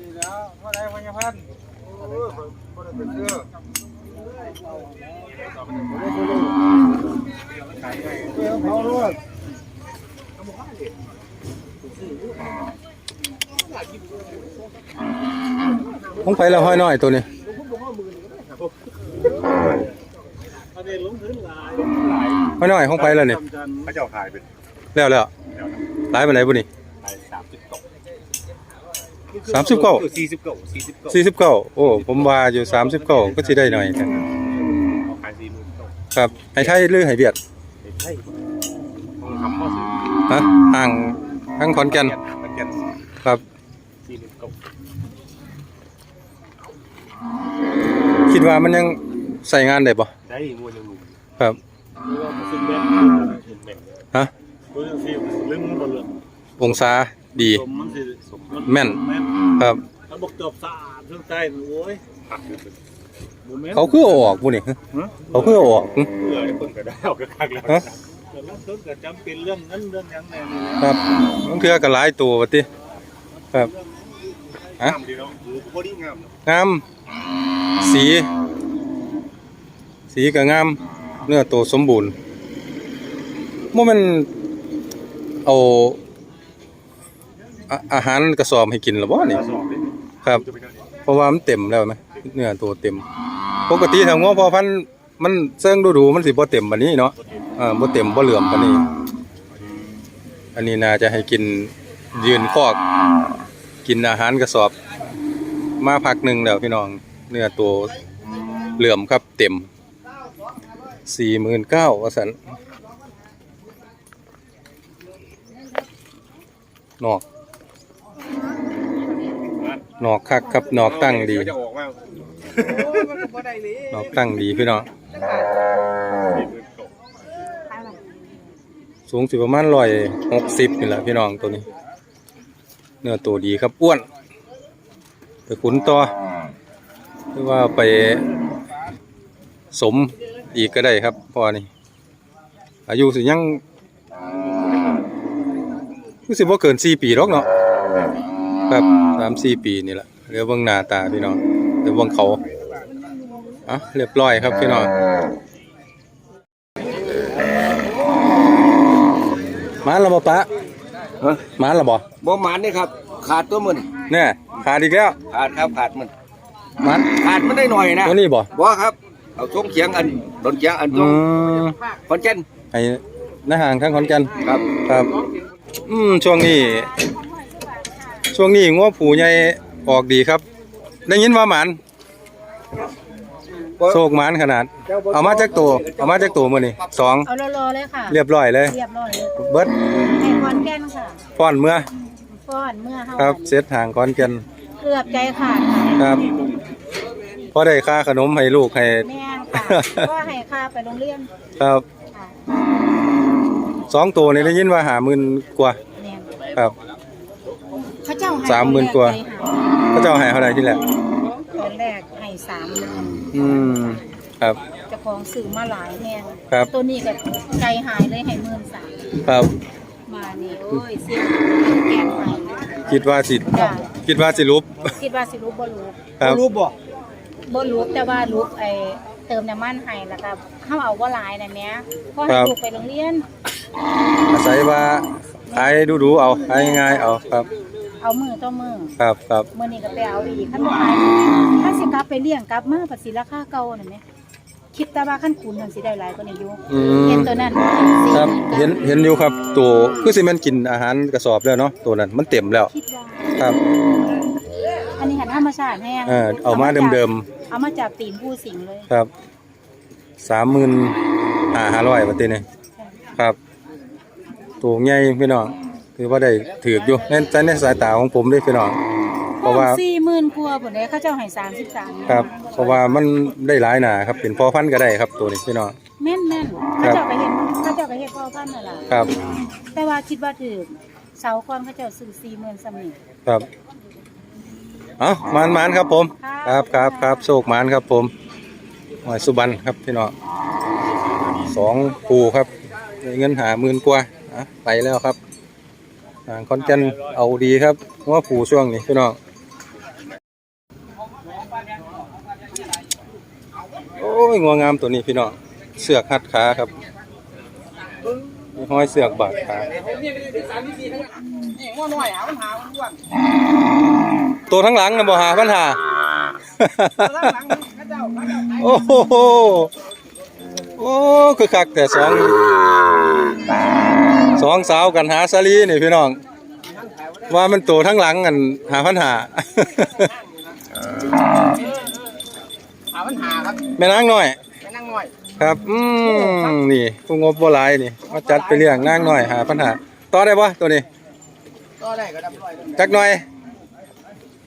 นี่แล้วเท่าไรพญพันธ์โอ้ยบ่ได้เป็นเสื้อเสื้อเผาด้วยของไผละห้อยน้อยตัวนี้อันนี้ลงถึงหลายห้อยน้อยของไผละนี่พระเจ้าขายเป็นแล้วแล้วหลายปานใดบ่นี่ ขายสามสิบเก้า สามสิบเก้า สี่สิบเก้าสี่สิบเก้าสี่สิบเก้าโอ้ ผมว่าอยู่สามสิบเก้าก็สิได้หน่อยแต่เอาขายสี่หมื่นเก้าครับให้ไทยหรือให้เวียดใช่ต้องทำข้อสื่อฮะห่างทั้งขอนแก่นขอนแก่นครับ สี่หมื่นเก้าคิดว่ามันยังใส่งานได้บ่ได้มวยยังหนุ่มครับหรือว่ามันซึ่งแม่นเห็นแม่งฮะตัวจังซี่ลึงบ่เลือกองศา ดี สมมันสิสมแม่นแม่นครับถ้าบอกจบสะอาดเรื่องใต้นี่โอ้ยหักเลยเป็นบ่แม่นเขาคือเอาออกบุนี่ฮะเขาคือเอาออกหึเพื่อให้คนก็ได้เอากระคักแล้วฮะแต่ละคนก็จำเป็นเรื่องนั้นเรื่องหยังแน่นี่นะครับบางเทื่อก็หลายตัวว่าติครับ ฮะ งามดีเนาะหูพอดีงามเนาะงาม สี สีก็งาม เนื้อตัวสมบูรณ์บ่แมันเอา อาอาหารกระสอบให้กินหรือบ่นี่กระสอบนี่ครับ เพราะว่ามันเต็มแล้วไหมเนื้อตัวเต็ม ปกติถ้างัวพอพันธุ์มันเซิงดูๆมันสิบ่เต็มบัดนี้เนาะอ่าบ่เต็มบ่เหลื่อมบัดนี้ อันนี้น่าจะให้กินยืนคอก กินอาหารกระสอบ มาพักหนึ่งแล้วพี่น้อง เนื้อตัวเหลื่อมครับเต็มสี่หมื่นเก้าวสันนอก นอกคักครับนอกตั้งดีจะออกมานอกตั้งดีพี่น้องสูงสิประมาณร้อยหกสิบนี่แหละพี่น้องตัวนี้ เนื้อตัวดีครับอ้วนไปขุนต่อหรือว่าไปสมอีกก็ได้ครับพอนี่อายุสิยังรู้สึกว่าเกินสี่ปีหรอกเนาะ ครับสามสี่ปีนี่แหละเดี๋ยวเบิ่งหน้าตาพี่น้องเดี๋ยวเบิ่งเขาอะเรียบร้อยครับพี่น้องมาแล้วบ่ปะมาแล้วบ่บ่หมานนี่ครับ ขาดตัวมันเนี่ยขาดอีกแล้วขาดครับขาดมันมันขาดมันได้หน่อยนะตัวนี้บ่บ่ครับเอาทรงเขียงอันโดนเขียงอันตรอืงมคอนเจนไอ้หน้าห่างข้างขอนแก่นครับครับ อืมช่วงนี้ ช่วงนี้งัวผูใหญ่ออกดีครับ ได้ยินว่าหมันโศกหมันขนาด เอามาจากตัวเอามาจากตัวมื้อนี่สองเอารอๆเลยค่ะ เรียบร้อยเลย เรียบร้อยเลยเบิดให้คอนแก่นค่ะฟ้อนเมื่อฟ้อนเมื่อเฮาครับเสร็จห่างขอนแก่นเกือบใจขาดค่ะครับพอได้ค่าขนมให้ลูกให้แม่นค่ะก็ให้ค่าไปโรงเรียนครับค่ะสองตัวนี่ได้ยินว่าหาหมื่นกว่าแม่นครับเขาเจ้าให้ สามหมื่นกว่าตอนแรก็เจ้าให้เท่าไหร่ที่แหละตอนแรกให้สามหมื่นอืมครับ เจ้าของซื้อมาหลายแฮงครับ ตัวนี้ก็ใจหายเลยให้หมื่นสามครับ มานี่โอ้ยเสียแกงให้คิดว่าสิจ้ะคิดว่าสิรูป คิดว่าสิรู้บ่รู้ครับ รูปบ่บ่รู้แต่ว่ารู้ไอ้เติมน้ำมันให้แล้วก็เฮาเอาบ่หลายนะแม่พอให้ลูกไปโรงเรียนอาศัยว่าขายดูดูๆเอาขายง่ายๆเอาครับ เอามือต่อมือครับครับมื่อนี้ก็ไปเอาอีกขั้นบ่ขายถ้าสิกลับไปเลี้ยงกลับมาภาษีราคาเก่านั่นแหมคิดแต่ว่าขั้นคูณมันสิได้หลายกว่านี้อยู่อืเห็นมตัวนั้นครับเห็นเห็นอยู่ครับ ตัวคือสิแม่นกินอาหารกระสอบแล้วเนาะตัวนั้นมันเต็มแล้วคิดว่าครับอันนี้หันธรรมชาติแห้งเออเอามาเดิมๆเอามาจากตีนผู้สิงเลยๆครับสามหมื่นห้าห้าร้อยบาทนี่ครับ ตัวใหญ่พี่น้อง ถือว่าได้ถือกอยู่ในใจในสายตาของผมเด้วยพี่น้อง เพราะว่า สี่หมื่นกว่าผลเลยเขาเจ้าให้สามสิบสามครับ เพราะว่ามันได้หลายหนาครับ เป็นพอพันธุ์ก็ได้ครับตัวนี้พี่น้อง แม่นแม่นครัเขาบเจ้าก็เห็นเขาเจ้าก็เห็นพ่อพันธุ์น่ะล่ะครับ แต่ว่าคิดว่าถือเสาก่อนเขาเจ้าซื้อสี่หมื่นสำนี่ครับ เอามานมานครับผมครับครับ ครับ โชคมานครับผมหอยสุบันครับพี่น้องสองปูครับได้เงินหาหมื่นกว่าอะไปแล้วครับ คอนแกนเอาดีครับว่าผูช่วงนี้พี่น้องโอ้ยงัวงามตัวนี้พี่น้องเสือกหัดขาครับห้อยเสือกบาดขาตัวทั้งหลังนะบ่หาปัญหาโอ้โหโอ้คือคักแต่สอง สองสาวกันหาสาลีนี่พี่น้อง ว่ามันตัวทั้งหลังกันหาปัญหาหาปัญหาครับแม่นางน้อยไปนั่งหน่อย ครับอืมนี่ผู้งบบ่หลายนี่มาจัดไปเลี้ยงนางน้อยหาปัญหาต่อได้บ่ตัวนี้ก็ได้ก็ดับร้อยจักหน่อย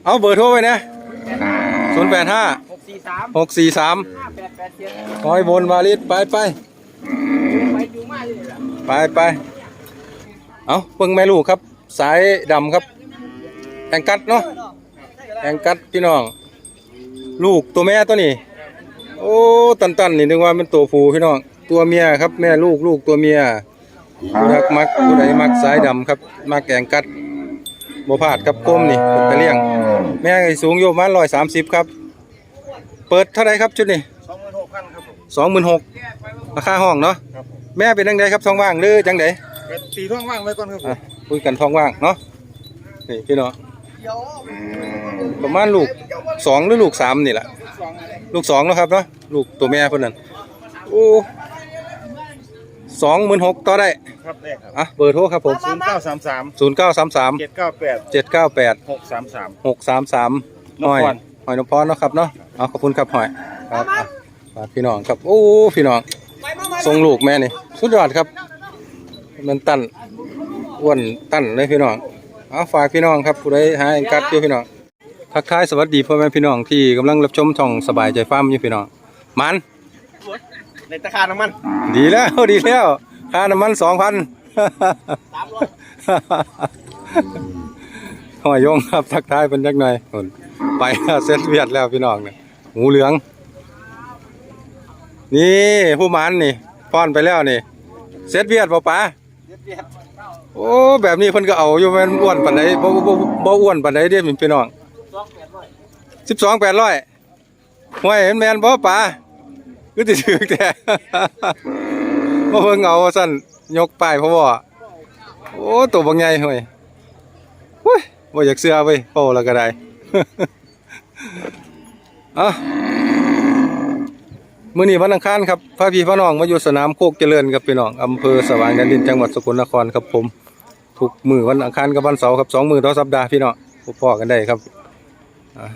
เอาเบอร์โทรไว้นะ085หกสี่สาม643ห้าแปดแปดเจ็ดหอยบนวาลิดไปไปไปอยู่มาอยู่ละไปไป เอาเบิ่งแม่ลูกครับ สายดำครับแองกัดเนาะแองกัดพี่น้อง ลูกตัวแม่ตัวนี้ โอ้ตันตันๆนี่นึกว่าเป็นตัวผู้พี่น้อง ตัวเมียครับแม่ลูกลูกตัวเมียผู้รักมักผู้ใดมักสายดำครับมักแองกัดบ่พลาดครับก้มนี่เป็นตะเลี่ยง แม่ไอ้สูงอยู่ประมาณร้อยสามสิบครับ เปิดเท่าไหรครับชุดนี้สองหมื่นหกพันครับผมสองหมื่นหกราคาห้องเนาะครับผมแม่เป็นจังไดครับท้องว่างหรือจังไดเป็น ตีท่องว่างไว้ก่อนครับผอะมคุยกันท้องว่างเนาะนี่พี่น้องประมาณลูกสองหรือลูกสามนี่แหละลูกสองเนาะครับเนาะลูกตัวแม่เพิ่นนั่นโอ้สองหมื่นหกต่อได้ครับแรกครับอะเบอร์โทรครับผมศูนย์เก้าสามสามศูนย์เก้าสามสามเจ็ดเก้าแปดเจ็ดเก้าแปด หกสามสาม หกสามสามนพพรหอยหอยนพพรเนาะครับเนาะเอาขอบคุณครับหอยครับอะฝากพี่น้องครับโอ้พี่น้องทรงลูกแม่นี่สุดยอดครับ มันตั้นอ้วนตั้นเลยพี่น้องเอาฝากพี่น้องครับผู้ใดหาเองกัดอยู่พี่น้องทักทายสวัสดีพ่อแม่พี่น้องที่กำลังรับชมช่องสบายใจฟาร์มอยู่พี่น้องมันในตะคาน้ำมัน ดีแล้วดีแล้วค่าน้ำมันสองพันหอยยงครับทักทายเป็นจักหน่อยหุ่นไปแล้วเซ็ตเวียดแล้วพี่น้องเนี่ยหมูเหลือง นี่ผู้หมันนี่ป้อนไปแล้วนี่เซ็ตเวียดเปล่าป๋า โอ้แบบนี้เพิ่นก็เอาอยู่แม่นอ้วนปานใดบ่บ่บ่บ่อ้วนปานใดเด้พี่น้องสิบสองแปดร้อยห่วยเห็นแมนบ่ป๋าก็สิถือแต่มาเพิ่งเอาว่าสั่นยกป้ายพราะว่าโอ้ตัวบางใหญ่เฮ้ยหุ้ยบ่อยากเสื้อเว้ยโอ้แล้วก็ได้ อะ มื้อนี้วันอังคารครับพาพี่พ่อน้องมาอยู่สนามโคกเจริญครับพี่น้องอำเภอสว่างแดนดินจังหวัดสกลนครครับผมทุกมือวันอังคารกับวันเสาร์ครับสองมือต่อสัปดาห์พี่น้องพบพ่อกันได้ครับอะ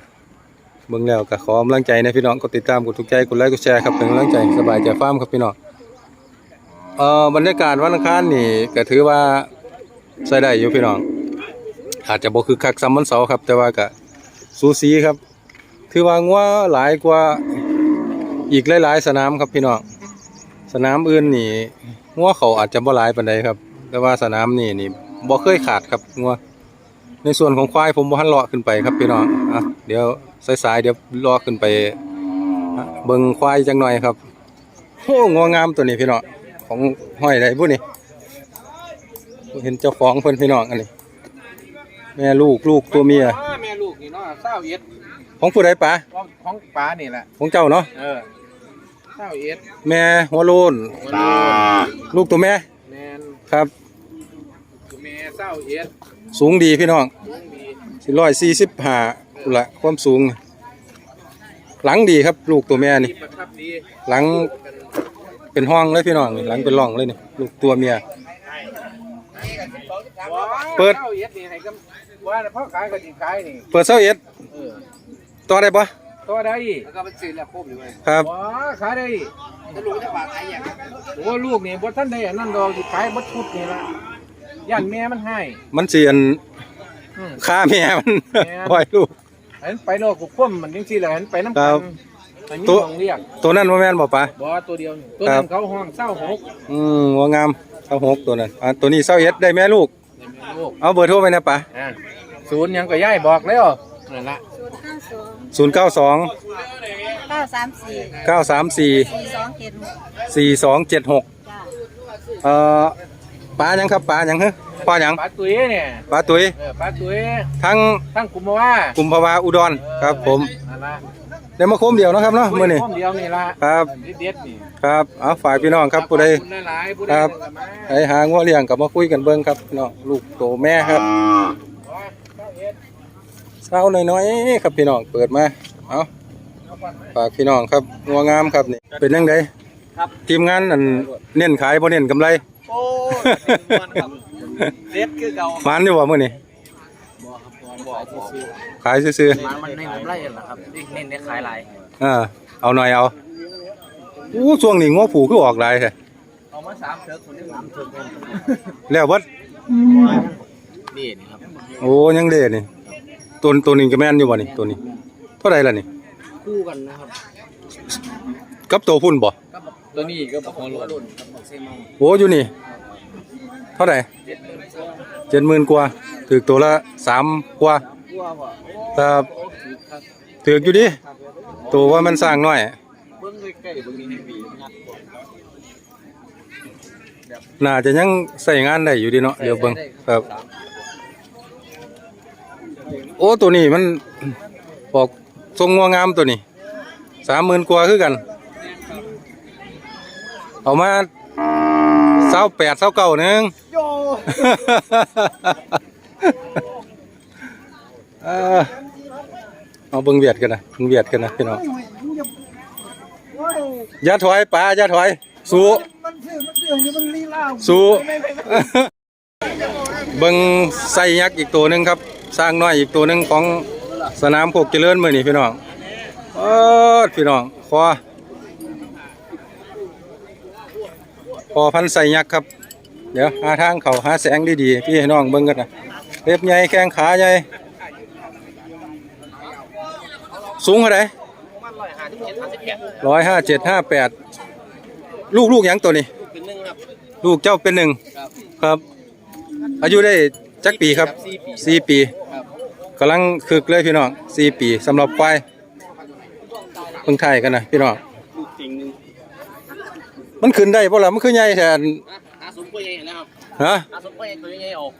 เบิ่งแล้วก็ขอกำลังใจนะพี่น้องกดติดตามกดถูกใจกดไลค์กดแชร์ครับเป็นกำลังใจสบายใจฟ้ามครับพี่น้องเอ่อบรรยากาศวันอังคารนี่ก็ถือว่าใช้ได้อยู่พี่น้อง อาจจะบ่คือคักซ้ำวันเสาร์ครับ แต่ว่าก็สูสีครับ ถือว่างัวหลายกว่า อีกหลายๆ สนามครับพี่น้องสนามอื่นนี่งัวเขาอาจจะบ่หลายปานใดครับ แต่ว่าสนามนี่นี่บ่เคยขาดครับงัวในส่วนของควายผมบ่ทันเลาะขึ้นไปครับพี่น้องอะเดี๋ยวสายๆเดี๋ยวเลาะขึ้นไปเบิ่งควายจังหน่อยครับโอ้งัวงามตัวนี้พี่น้องของห้อยได้บุนี่เห็นเจ้าของเพิ่นพี่น้องอันนี้แม่ลูกลูกตัวเมียแม่ลูกนี่เนาะเศร้าเอ็ด ของผู้ใดปะของของป้านี่แหละ ของเจ้าเนาะเออเศร้าเอ็ดแม่หัวโลนลูกตัวแม่แมนครับแม่เศร้าเอ็ดสูงดีพี่น้องลุงดีสิร้อยสี่สิบห้าละความสูง หลังดีครับลูกตัวแม่นี่ประทับดีหลังเป็นห้องเลยพี่น้องนี่หลังเป็นร่องเลยนี่ลูกตัวเมีย เปิดเศร้าเอ็ดนี่ให้กำว่าพ่อขายก็สิขายนี่เปิดเซาเอ็ดเออ ต่อได้ปะตัวได้แล้วก็เป็นซื้อแล้วครบอยู่เลยครับว้าขายได้จะลูกจะฝากขายอย่างโอ้ลูกนี่บ่ทันได้อันนั้นดอกสิขายบ่ชุดนี่ละย่านแม่มันให้ มันเสียนอืมค่าแม่มันแม่ปล่อยลูกเห็นไปโลกกุคว่ำมันจังซี่แหละเห็นไปน้ำครักับนมันมีตัวของเรียกตัวนั้นว่าแม่นบ่ปะบ่ตัวเดียวนี่ตัวครันั้บนเขาห้องเศร้าหกอืมหัวงามเศร้าหกตัวนั้นอ่าตัวนี้เศร้าเอ็ดได้แม่ลูกในแม่ลูกเอาเบอร์โทรไปนะปะอ่าศูนย์หยังก็ย้ายบอกแล้วนั่นละ ศูนย์ห้าสองศูนย์เก้าสองเก้าสามสี่เก้าสามสี่สี่สองเจ็ดหกสี่สองเจ็ดหกจ้าเอ่อปลาหยังครับปลาหยังฮะปลาหยังปลาตุ้ยเนี่ยปลาตุยเออปลาตุ้ยทั้งทั้งกุมภาวะกุมภาวาอุดรครับ ผมนั่นละได้มาโคมเดียวเนาะครับเนาะมื้อนี้ พร้อมเดียวนี่ละครับเด็ดๆนี่ครับเอาฝากพี่น้องครับผู้ใด ขอบคุณหลายๆผู้ใดครับก็มาไปหางัวเลี้ยงกับมาคุยกันเบิ่งครับพี่น้องลูกโตแม่ครับ เศร้าหน่อยๆครับพี่น้องเปิดมาเอาฝากพี่น้องครับงัวงามครับนี่เป็นยังไงทีมงานอันเน้นขายบ่เน้นกำไรโอ้เด็ดคือเก่ามันอยู่บ่มื้อนี้ขายซื่อมันมันในผมไล่เหรอครับเน้นได้ขายหลายๆอ่าเอาหน่อยเอาอู้ช่วงนี้งัวผูคือออกหลายแท้เอามาสามเถิกคนที่สามเถิกแล้ววัดนี่นี่ครับโอ้ยังเด้นี่ ตัวตัวนี้ก็แม่นอยู่บ่นี่ตัวนี้ เท่าไหร่ล่ะนี่คู่กันนะครับกับตัวพุ่นบ่ตัวนี้ก็บอกว่ารุ่นครับบอกเซมองโอ้อยู่นี่ เท่าไหร่เจ็ดหมื่นกว่าถือตัวละสามกว่าคู่ว่าครับถืออยู่ดิตัวว่ามันสร้างน้อย เบิ้งใกล้ๆเบิ้งนี้ให้บีงัดน่าจะยังใส่งานได้อยู่ดีเนาะเดี๋ยวเบิ่งครับ โอ้ตัวนี้มันบอกทรงงัวงามตัวนี้สามหมื่นกว่าคือกัน เอามาเศร้าแปดเศร้าเก้านึงเอาเบิ่งเวียดกันนะเบิ่งเวียดกันนะพี่น้องอย่าถอยป๋าอย่าถอย สู้สู้เบิ่งไส้ยักษ์อีกตัวหนึ่งครับ สร้างน้อยอีกตัวหนึ่งของสนามโคกเจริญมือนี้พี่น้องเออพี่น้องคอพอพันไส้ยักษ์ครับ เดี๋ยวหาทางเขาหาแสงดีๆพี่น้องเบิ่งกันนะเล็บใหญ่แข้งขาใหญ่สูงเท่าไหร่ร้อยห้าเจ็ดห้าแปดลูกลูกยังตัวนี้ลูกเจ้าเป็นหนึ่งครับ อายุได้ จักปีครับสี่ปีสี่ปีครับกำลังคึกเลยพี่น้องสี่ปีสำหรับควายเพิ่งไทยกันนะพี่น้องลูกจริงหนึ่งมันขึ้นได้เพราะล่ะมันขึ้นใหญ่แทนหาสมกล้วยใหญ่นะครับฮะหาสมกล้วยตัวใหญ่ออก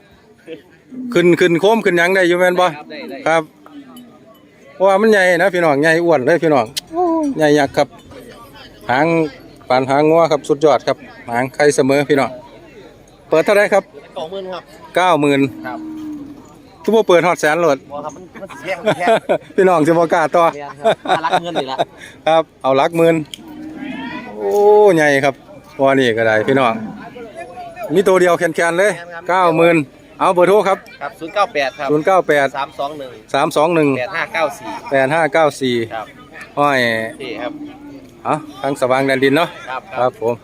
ขึ้นขึ้นโค้มขึ้นหยังได้อยู่แม่นบ่ครับได้ได้ครับเพราะว่ามันใหญ่นะพี่น้องใหญ่อ้วนเลยพี่น้องใหญ่ยักษ์ครับหางปานหางงัวครับสุดยอดครับหางใครเสมอพี่น้องเปิดเท่าไหรครับ สองหมื่นครับเก้าหมื่นครับทุกผู้เปิดฮอดแสนโหลด บอครับมันมันแพงมันแพง พี่น้องจะบอกล้าต่อแพงครับมารักเงินเลยละ ครับ เอาหลักหมื่นโอ้ใหญ่ครับว่านี่ก็ได้พี่น้อง มีตัวเดียวแคนๆเลยเก้าหมื่นเอาเบอร์โทรครับครับศูนย์เก้าแปดครับศูนย์เก้าแปดสามสองหนึ่งสามสองหนึ่งแปดห้าเก้าสี่แปดห้าเก้าสี่ครับห้อย นี่ครับ เอาทางสว่างแดนดินเนาะครับครับผม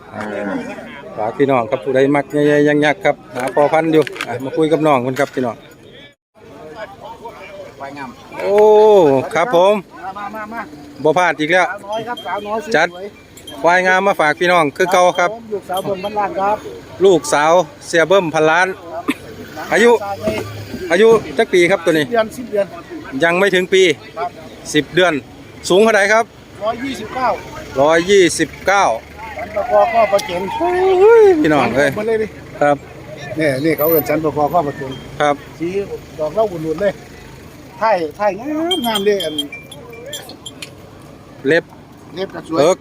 ฝากพี่น้องครับผู้ใดมักใหญ่ๆยักษ์ๆครับหาพอพันธุ์อยู่อะมาคุยกับน้องคนครับพี่น้องไฟงามโอ้ครับผมมามามาบ่พลาดอีกแล้วสาวน้อยครับสาวน้อยจัดควายงามมาฝากพี่น้องคือเก่าครับ ลูกสาวเบิ่มบ้านล้านครับ ลูกสาวเสียเบิ้มพันล้าน อายุอายุจักปีครับตัวนี้เดือนสิบเดือนยังไม่ถึงปีครับสิบเดือน สูงเท่าไหร่ครับร้อยยี่สิบเก้า ร้อยยี่สิบเก้าสันประกอบข้อประเข็นพี่น้องเอ้ยมาเลยดิครับนี่นี่เขาเอินสันประกอบข้อประเข็นครับสีดอกเหล่าบุญๆเลยไทยไทยงามงามเลยอันเล็บเล็บกระสวยเอิก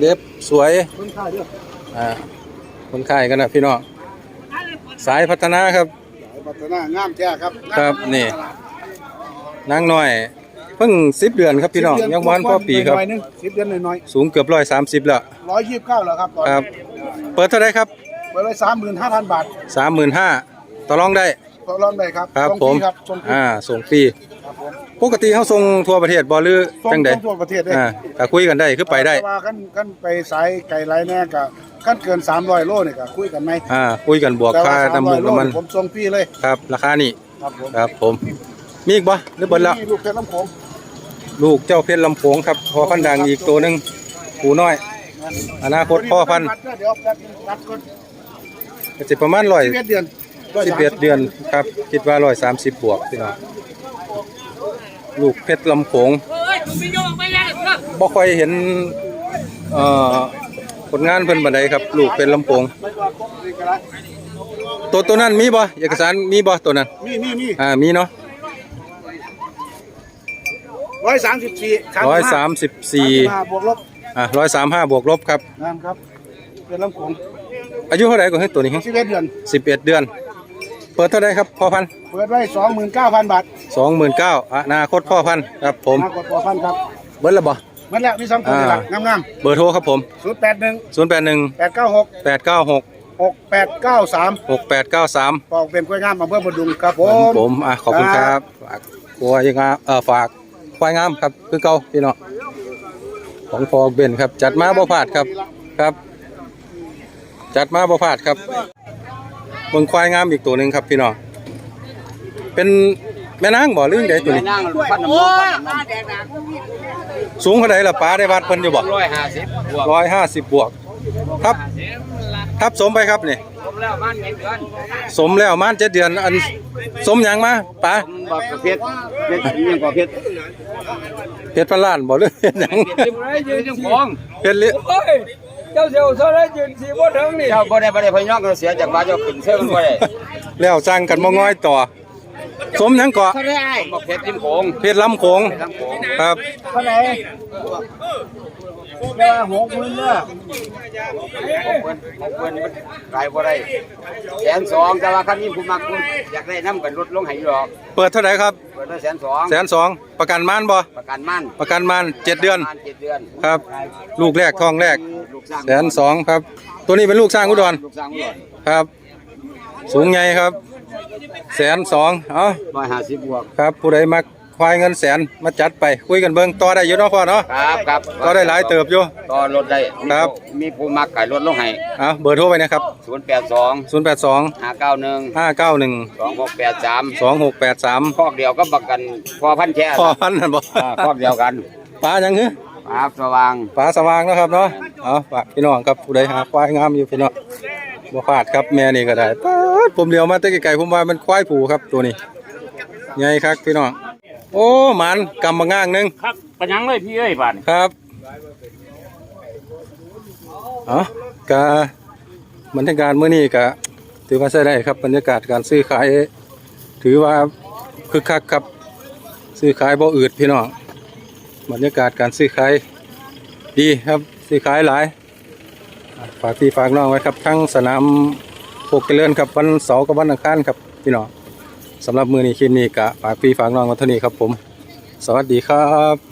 เล็บสวยคนไทยเด้ออ่าคนไข้กันนะพี่น้องสายพัฒนาครับพัฒนางามแท้ครับครับนี่นางน้อยเพิ่งสิบเดือนครับพี่น้องยังวันพ่อปีครับหน่อยนึงสิบเดือนหน่อยสูงเกือบร้อยสามสิบแล้วๆร้อยยี่สิบเก้าแล้วครับตอนครับ เปิดเท่าไหรครับเปิดไว้สามหมื่นห้าพันบาทสามหมื่นห้าต่อรองได้ต่อรองได้ครับครับส่งผมฟครับส่งฟรีอ่าส่งฟรีครับผมปกติเขาส่งทั่วประเทศบ่หรือส่งจังใดส่งทั่วประเทศเลยอ่าถ้าคุยกันได้คือไปได้แต่ว่าขั้นขั้นไปสายไก่ไรแน่ก็ขั้นเกินสามร้อยโลเนี่ยก็คุยกันไหมอ่าคุยกันบวกแต่ค่าว่าสามน้ำร้มูอยกโลน้ำมันผมส่งฟรีเลยครับ ราคานี่ครับผมครับผมมีอีกบ่หรือเบิดแล้วนี่ลูกเพชรลำโขง ลูกเจ้าเพชรลำโขงครับพอพันธุ์ดังอีกตัวหนึงผูน้อย อนาคตพ่อพันธุ์เดี๋ยวแป๊บนึงนัดก่อนก็สิประมาณร้อยสิบเอ็ดเดือนสิบเอ็ดเดือนครับคิดว่าร้อยสามสิบบวกพี่น้องลูกเพชรลำโขงบ่ค่อยเห็นเอ่อผลงานเพิ่นบันไดครับ ลูกเพชรลำโขงไม่ว่าครบเลยก็ได้ตัวตัวนั้นมีบ่เอกสารมีบ่ตัวนั้นนี่นี่นี่อ่ามีเนาะ ร้อยสามสิบสี่ร้อยสามสิบสี่บวกลบอะร้อยสามห้าบวกลบครับนั่นครับเป็นลำโขงอายุเท่าไหร่ก่อนให้ตัวนี้สิบเอ็ดเดือนสิบเอ็ดเดือน เปิดเท่าไหร่ครับพ่อพันเปิดไว้สองหมื่นเก้าพันบาทสองหมื่นเก้าอนาคตพ่อพันครับผมมากกว่าตัวพันครับเบิร์ดละบ่มันแล้วมีสองตัวนี่แหละงามเบอร์โทรครับผมๆศูนย์แปดหนึ่งศูนย์แปดหนึ่งแปดเก้าหกแปดเก้าหกหกแปดเก้าสามหกแปดเก้าสามปอกเป็นกล้วยงามอำเภอบดุงครับผมผมอะขอบคุณครับฝากควายงามเอ่อฝาก ควายงามครับคือเก่าพี่น้องของพอเบนครับ จัดมาบ่พลาดครับครับ จัดมาบ่พลาดครับเบิ่งควายงามอีกตัวหนึ่งครับพี่น้องเป็นแม่นางบ่หรือใดตัวนี้นั่งฟันน้ำมันฟันน้ำสูงเท่าใดล่ะป้าได้วัดเพิ่นอยู่บ่ร้อยห้าสิบร้อยห้าสิบบวกครับทับสมไปครับนี่ผม แล้วมันเห็นเดือนสมแล้วมานเจ็ดเดือนอันสมหยังมาป้าบอกกระเพชรเพชรยังกว่าเพชรเพชรพันล้านบ่หรือเพชรหยังยืนยืนยังฟองเพชรลิเฮ้ยเจ้าเสียวซะแล้วยืนสีบ่ถึงนี่เจ้าบ่ได้บ่ได้พยองเสียจากว่าเจ้าขึ้นเชื่อมันบ่ได้แล้วสร้างกันบ่ง่อยต่อ สมหยังเกาะบอกเพชรริมโขงเพชรลำโขงลำโขงครับเท่าไหร่ เด้อหกหมื่นเด้อของเพิ่นของเพิ่นมันขายบ่ได้แสนสองแต่ว่าคันนี้ผู้มักคุณอยากได้น้ำกันลดลงให้อยู่หรอกเปิดเท่าไหร่ครับเปิดได้แสนสองแสนสองประกันม่านบ่ประกันมั่นประกันม่านเจ็ดเดือนประมาณเจ็ดเดือนครับ ลูกแรกท้องแรก ลูกสร้างแสนสองครับ ตัวนี้เป็นลูกสร้างอุดรลูกสร้างอุดรครับ สูงใหญ่ครับ แสนสองเอ้าร้อยห้าสิบบวกครับผู้ใดมัก ควายเงินแสนมาจัดไปคุยกันเบิ่งต่อได้อยู่เนาะพ่อเนาะครับครับก็ได้หลายเติบอยู่ ต่อรถได้ครับ มีผู้มักขายรถลงให้เอาเบอร์โทรไปนะครับศูนย์แปดสอง082 ห้าเก้าหนึ่ง591 สองหกแปดสาม2683คอกเดียวก็ประกันพอพันแค่พ่อพันธุ์นั่นบ่อ่าคอกเดียวกันปลาหยังหือครับสว่างปลาสว่างเนาะครับเนาะ เอาฝากพี่น้องครับผู้ใดหาควายงามอยู่พี่น้องบ่พลาดครับแม่นี่ก็ได้ป๊าดผมเลี้ยวมาแต่ไกลๆผมว่ามันควายผูครับตัวนี้ ใหญ่ครับพี่น้อง โอ้หมันกำบังง่างหนึงครับปัญญังเลยพี่เอ้ยบาดครับเอากะบรรยากาศมื้อนี้ก็ถือว่าใช้ได้ครับบรรยากาศการซื้อขาย ถือว่าคึกคักครับซื้อขายบ่อืดพี่น้องบรรยากาศการซื้อขายดีครับซื้อขายหลายอะฝากพี่ฝากน้องไว้ครับทั้งสนามโคกเจริญครับวันเสาร์กับวันอังคารครับพี่น้อง สำหรับมือนี้คลิปนี้กะฝากพี่ฝากน้องไว้เท่านี้ครับผม สวัสดีครับ